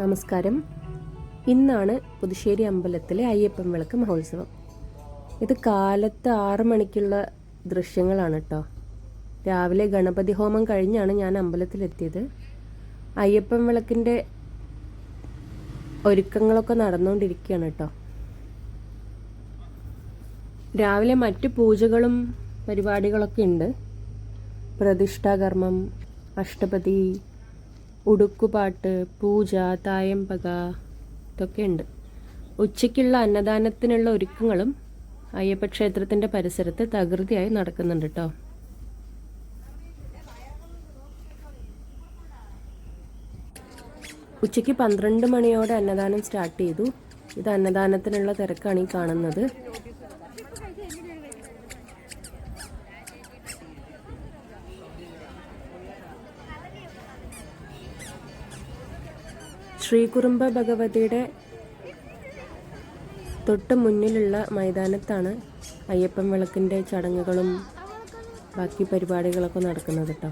നമസ്കാരം. ഇന്നാണ് പുതുശ്ശേരി അമ്പലത്തിലെ അയ്യപ്പൻ വിളക്ക് മഹോത്സവം. ഇത് കാലത്ത് ആറു മണിക്കുള്ള ദൃശ്യങ്ങളാണ് കേട്ടോ രാവിലെ ഗണപതി ഹോമം കഴിഞ്ഞാണ് ഞാൻ അമ്പലത്തിലെത്തിയത്. അയ്യപ്പൻ വിളക്കിന്റെ ഒരുക്കങ്ങളൊക്കെ നടന്നുകൊണ്ടിരിക്കുകയാണ് കേട്ടോ രാവിലെ മറ്റു പൂജകളും പരിപാടികളൊക്കെ ഉണ്ട്. പ്രതിഷ്ഠാകർമ്മം അഷ്ടപതി ഉടുക്കുപാട്ട് പൂജ തായമ്പക ഇതൊക്കെ ഉണ്ട് ഉച്ചയ്ക്കുള്ള അന്നദാനത്തിനുള്ള ഒരുക്കങ്ങളും അയ്യപ്പ ക്ഷേത്രത്തിന്റെ പരിസരത്ത് തകൃതിയായി നടക്കുന്നുണ്ട് കേട്ടോ ഉച്ചയ്ക്ക് പന്ത്രണ്ട് മണിയോടെ അന്നദാനം സ്റ്റാർട്ട് ചെയ്തു. ഇത് അന്നദാനത്തിനുള്ള തിരക്കാണ് ഈ കാണുന്നത്. ശ്രീകുറുമ്പ ഭഗവതിയുടെ തൊട്ട് മുന്നിലുള്ള മൈതാനത്താണ് അയ്യപ്പൻ വിളക്കിന്റെ ചടങ്ങുകളും ബാക്കി പരിപാടികളൊക്കെ നടക്കുന്നത് കേട്ടോ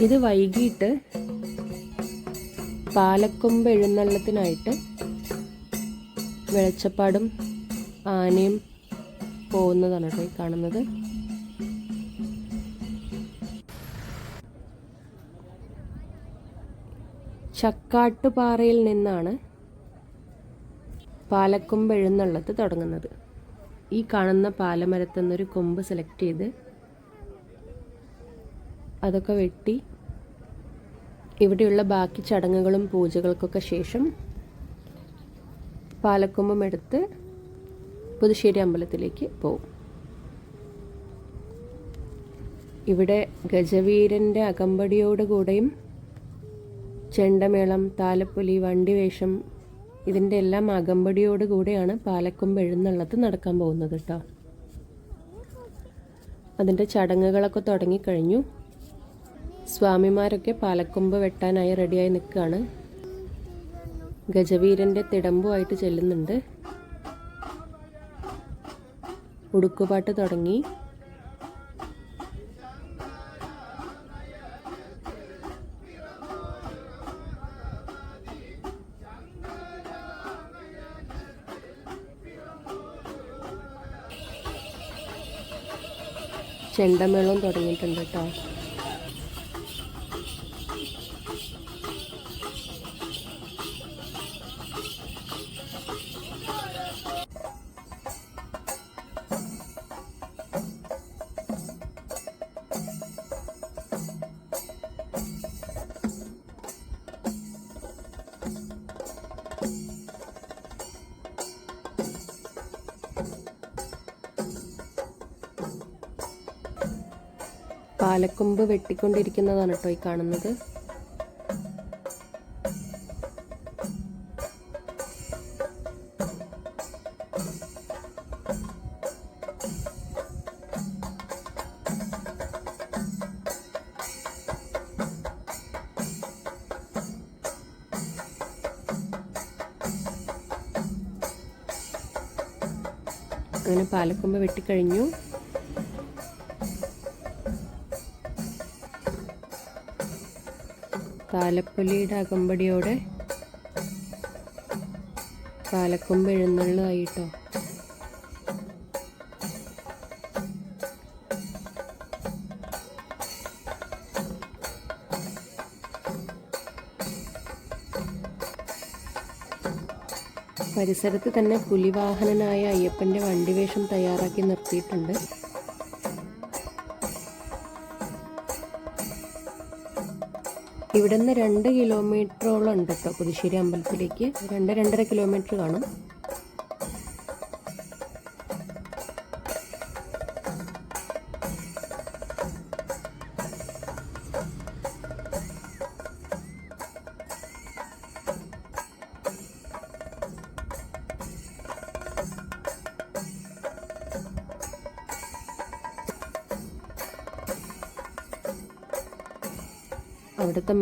ഇത് വൈകിട്ട് പാലക്കൊമ്പ് എഴുന്നള്ളത്തിനായിട്ട് വെളിച്ചപ്പാടും ആനയും പോകുന്നതാണ് കേട്ടോ ഈ കാണുന്നത്. ചക്കാട്ടുപാറയിൽ നിന്നാണ് പാലക്കൊമ്പ് എഴുന്നള്ളത്ത് തുടങ്ങുന്നത്. ഈ കാണുന്ന പാലമരത്തുനിന്നൊരു കൊമ്പ് സെലക്ട് ചെയ്ത് അതൊക്കെ വെട്ടി ഇവിടെയുള്ള ബാക്കി ചടങ്ങുകളും പൂജകൾക്കൊക്കെ ശേഷം പാലക്കൊമ്പും എടുത്ത് പുതുശ്ശേരി അമ്പലത്തിലേക്ക് പോകും ഇവിടെ ഗജവീരന്റെ അകമ്പടിയോടുകൂടെയും ചെണ്ടമേളം താലപ്പൊലി വണ്ടിവേഷം ഇതിന്റെ എല്ലാം അകമ്പടിയോട് കൂടെയാണ് പാലക്കൊമ്പ് എഴുന്നള്ളത്ത് നടക്കാൻ പോകുന്നത് കേട്ടോ അതിന്റെ ചടങ്ങുകളൊക്കെ തുടങ്ങിക്കഴിഞ്ഞു. സ്വാമിമാരൊക്കെ പാലക്കൊമ്പ് വെട്ടാനായി റെഡിയായി നിൽക്കുകയാണ്. ഗജവീരന്റെ തിടമ്പുമായിട്ട് ചെല്ലുന്നുണ്ട്. ഉടുക്കുപാട്ട് തുടങ്ങി. ചെണ്ടമേളവും തുടങ്ങിയിട്ടുണ്ട് കേട്ടോ. പാലക്കൊമ്പ് വെട്ടിക്കൊണ്ടിരിക്കുന്നതാണ് കേട്ടോ ഈ കാണുന്നത്. അങ്ങനെ പാലക്കൊമ്പ് വെട്ടിക്കഴിഞ്ഞു. താലപ്പൊലിയുടെ അകമ്പടിയോടെ പാലക്കൊമ്പ് എഴുന്നള്ളായിട്ടോ പരിസരത്ത് തന്നെ പുലിവാഹനനായ അയ്യപ്പന്റെ വണ്ടിവേഷം തയ്യാറാക്കി നിർത്തിയിട്ടുണ്ട്. ഇവിടുന്ന് രണ്ട് കിലോമീറ്ററോളം ഉണ്ട് കേട്ടോ പുതുശ്ശേരി അമ്പലത്തിലേക്ക്. രണ്ട് രണ്ടര കിലോമീറ്റർ കാണും.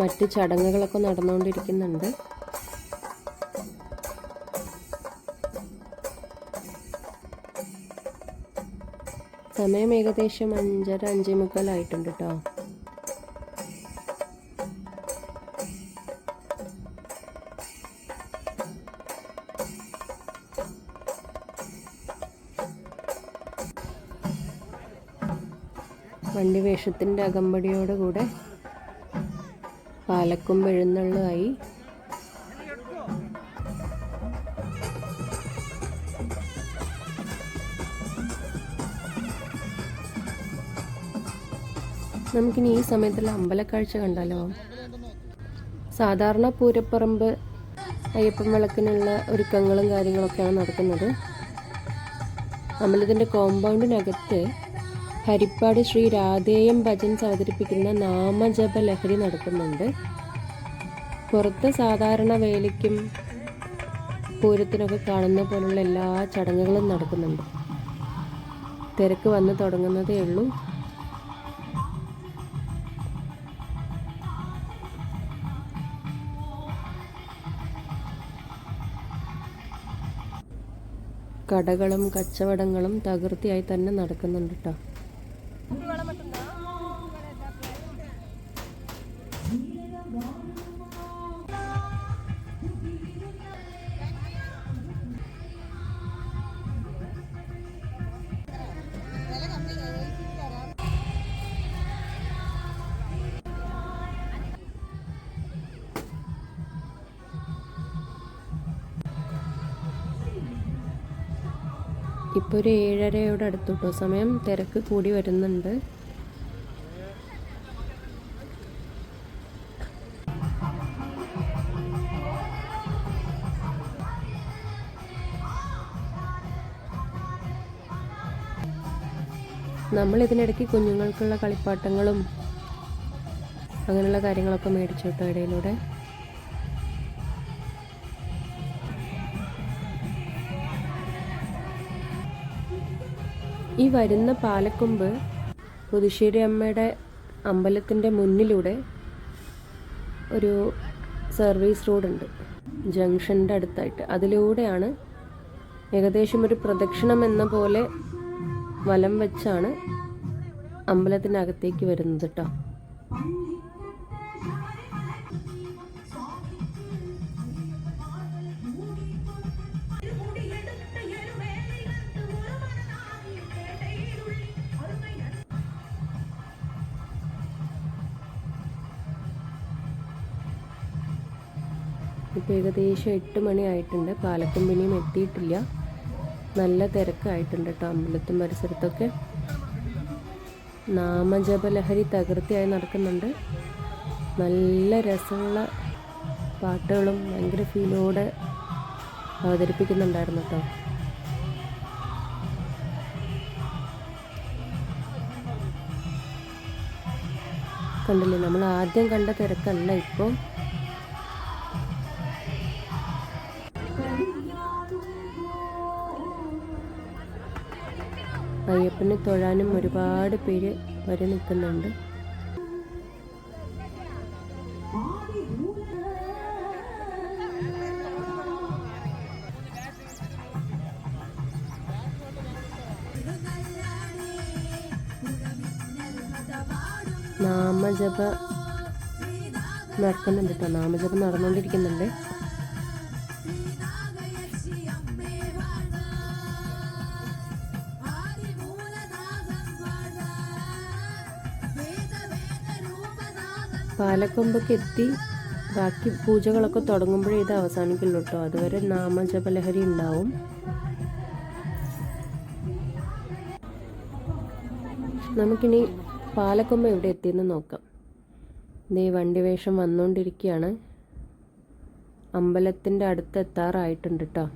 മറ്റ് ചടങ്ങുകളൊക്കെ നടന്നുകൊണ്ടിരിക്കുന്നുണ്ട്. സമയം ഏകദേശം അഞ്ചര അഞ്ചേ മുക്കാലായിട്ടുണ്ട് കേട്ടോ വണ്ടി വേഷത്തിന്റെ അകമ്പടിയോടുകൂടെ പാലക്കൊമ്പ് വെഴുന്നള്ളുമായി നമുക്കിനി ഈ സമയത്തുള്ള അമ്പലക്കാഴ്ച കണ്ടാലോ? സാധാരണ പൂരപ്പറമ്പ് അയ്യപ്പൻ വിളക്കിനുള്ള ഒരുക്കങ്ങളും കാര്യങ്ങളൊക്കെയാണ് നടക്കുന്നത്. അമ്പലത്തിന്റെ കോമ്പൗണ്ടിനകത്ത് ഹരിപ്പാട് ശ്രീ രാധേയം ഭജൻസ് അവതരിപ്പിക്കുന്ന നാമജപ ലഹരി നടക്കുന്നുണ്ട്. പുറത്ത് സാധാരണ വേലയ്ക്കും പൂരത്തിനൊക്കെ കാണുന്ന പോലുള്ള എല്ലാ ചടങ്ങുകളും നടക്കുന്നുണ്ട്. തിരക്ക് വന്ന് തുടങ്ങുന്നതേ ഉള്ളൂ. കടകളും കച്ചവടങ്ങളും തകൃതിയായി തന്നെ നടക്കുന്നുണ്ട് കേട്ടോ ఇప్పుడు వెళ్ళమంటుందా ഇപ്പോൾ ഒരു ഏഴരയോട് അടുത്തു കേട്ടോ സമയം തിരക്ക് കൂടി വരുന്നുണ്ട്. നമ്മൾ ഇതിനിടയ്ക്ക് കുഞ്ഞുങ്ങൾക്കുള്ള കളിപ്പാട്ടങ്ങളും അങ്ങനെയുള്ള കാര്യങ്ങളൊക്കെ മേടിച്ചു കേട്ടോ ഇടയിലൂടെ. ഈ വരുന്ന പാലക്കൊമ്പ് പുതുശ്ശേരി അമ്മയുടെ അമ്പലത്തിന്റെ മുന്നിലൂടെ ഒരു സർവീസ് റോഡുണ്ട്. ജംഗ്ഷന്റെ അടുത്തായിട്ട്. അതിലൂടെയാണ് ഏകദേശം ഒരു പ്രദക്ഷിണം എന്ന പോലെ വലം വെച്ചാണ് അമ്പലത്തിനകത്തേക്ക് വരുന്നത് കേട്ടോ ഇപ്പോൾ ഏകദേശം എട്ട് മണി ആയിട്ടുണ്ട്. എത്തിയിട്ടില്ല. നല്ല തിരക്കായിട്ടുണ്ട് കേട്ടോ അമ്പലത്തും പരിസരത്തൊക്കെ. നാമജപലഹരി തകൃതിയായി നടക്കുന്നുണ്ട്. നല്ല രസമുള്ള പാട്ടുകളും ഭയങ്കര ഫീലോടെ അവതരിപ്പിക്കുന്നുണ്ടായിരുന്നു കേട്ടോ കണ്ടില്ലേ? നമ്മൾ ആദ്യം കണ്ട തിരക്കല്ല ഇപ്പോൾ അയ്യപ്പനെ തൊഴാനും ഒരുപാട് പേര് വരെ നിൽക്കുന്നുണ്ട്. നാമജപ നടക്കുന്നുണ്ട് കേട്ടോ. നാമജപം നടന്നുകൊണ്ടിരിക്കുന്നുണ്ട്. പാലക്കൊമ്പൊക്കെ എത്തി. ബാക്കി പൂജകളൊക്കെ തുടങ്ങുമ്പോഴേ ഇത് അവസാനിക്കുള്ളൂ കേട്ടോ അതുവരെ നാമജപലഹരി ഉണ്ടാവും. നമുക്കിനി പാലക്കൊമ്പ് എവിടെ എത്തിയെന്ന് നോക്കാം. ദേ വണ്ടി വേഷം വന്നുകൊണ്ടിരിക്കുകയാണ് അമ്പലത്തിന്റെ അടുത്ത് എത്താറായിട്ടുണ്ട് കേട്ടോ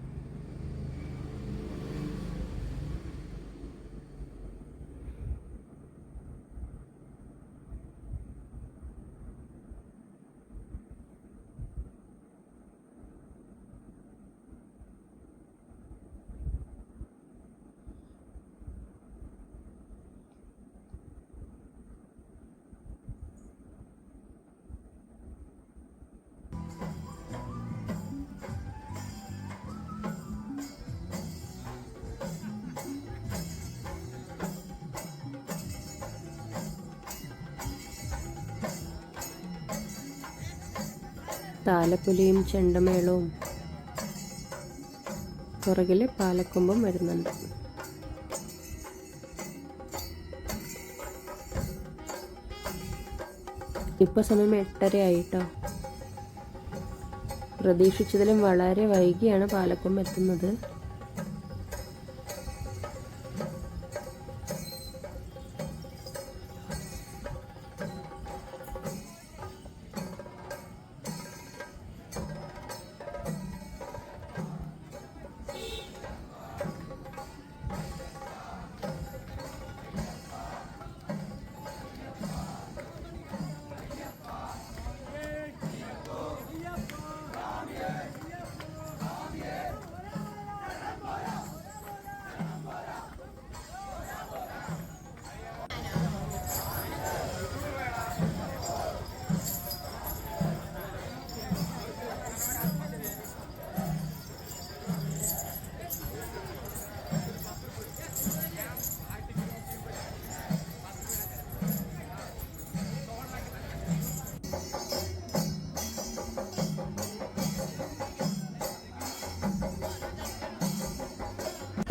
താലപ്പൊലിയും ചെണ്ടമേളവും. പുറകിൽ പാലക്കൊമ്പും വരുന്നുണ്ട്. ഇപ്പൊ സമയം എട്ടര ആയിട്ടോ പ്രതീക്ഷിച്ചതിലും വളരെ വൈകിയാണ് പാലക്കൊമ്പ് എത്തുന്നത്.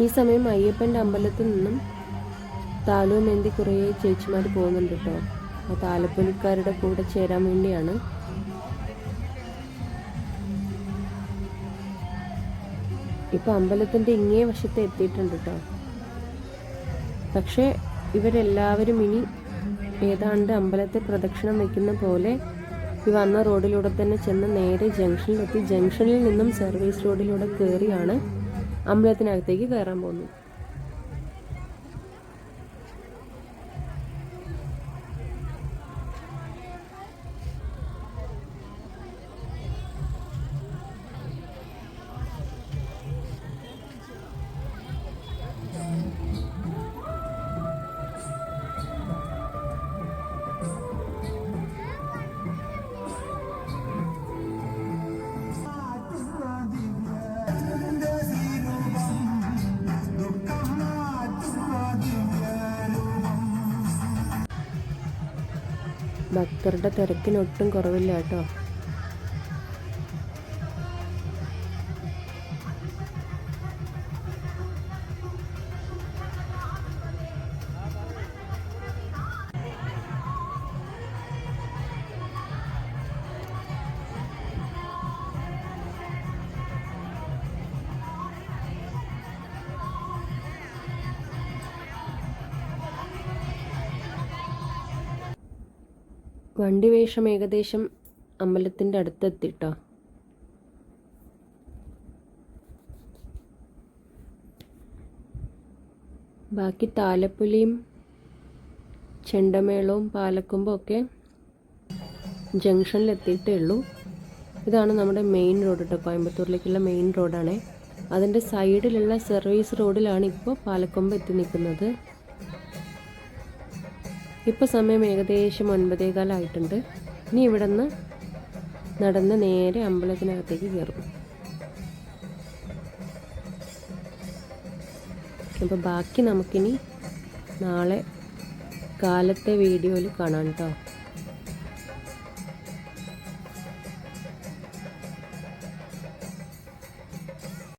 ഈ സമയം അയ്യപ്പന്റെ അമ്പലത്തിൽ നിന്നും താലവുമേന്തി കുറേ ചേച്ചിമാർ പോകുന്നുണ്ട് കേട്ടോ ആ താലപ്പൊലിക്കാരുടെ കൂടെ ചേരാൻ വേണ്ടിയാണ്. ഇപ്പം അമ്പലത്തിന്റെ ഇങ്ങേ വശത്ത് എത്തിയിട്ടുണ്ട് കേട്ടോ പക്ഷേ ഇവരെല്ലാവരും ഇനി ഏതാണ്ട് അമ്പലത്തെ പ്രദക്ഷിണം വയ്ക്കുന്ന പോലെ ഈ വന്ന റോഡിലൂടെ തന്നെ ചെന്ന് നേരെ ജംഗ്ഷനിലെത്തി. ജംഗ്ഷനിൽ നിന്നും സർവീസ് റോഡിലൂടെ കയറിയാണ് അമ്പലത്തിനകത്തേക്ക് കയറാൻ പോകുന്നത് ഭക്തരുടെ തിരക്കിനൊട്ടും കുറവില്ല കേട്ടോ. വണ്ടി വേഷം ഏകദേശം അമ്പലത്തിന്റെ അടുത്തെത്തിട്ടോ? ബാക്കി താലപ്പൊലിയും ചെണ്ടമേളവും പാലക്കുമ്പോ ഒക്കെ ജംഗ്ഷനിൽ എത്തിയിട്ടേ ഉള്ളൂ. ഇതാണ് നമ്മുടെ മെയിൻ റോഡ് കേട്ടോ കോയമ്പത്തൂരിലേക്കുള്ള മെയിൻ റോഡാണ്. അതിന്റെ സൈഡിലുള്ള സർവീസ് റോഡിലാണ് ഇപ്പോൾ പാലക്കൊമ്പ് എത്തി നിൽക്കുന്നത്. ഇപ്പോൾ സമയം ഏകദേശം ഒൻപതേകാലായിട്ടുണ്ട്. ഇനി ഇവിടെ നിന്ന് നടന്ന് നേരെ അമ്പലത്തിനകത്തേക്ക് കയറും അപ്പോൾ ബാക്കി നമുക്കിനി നാളെ കാലത്തെ വീഡിയോയിൽ കാണാം കേട്ടോ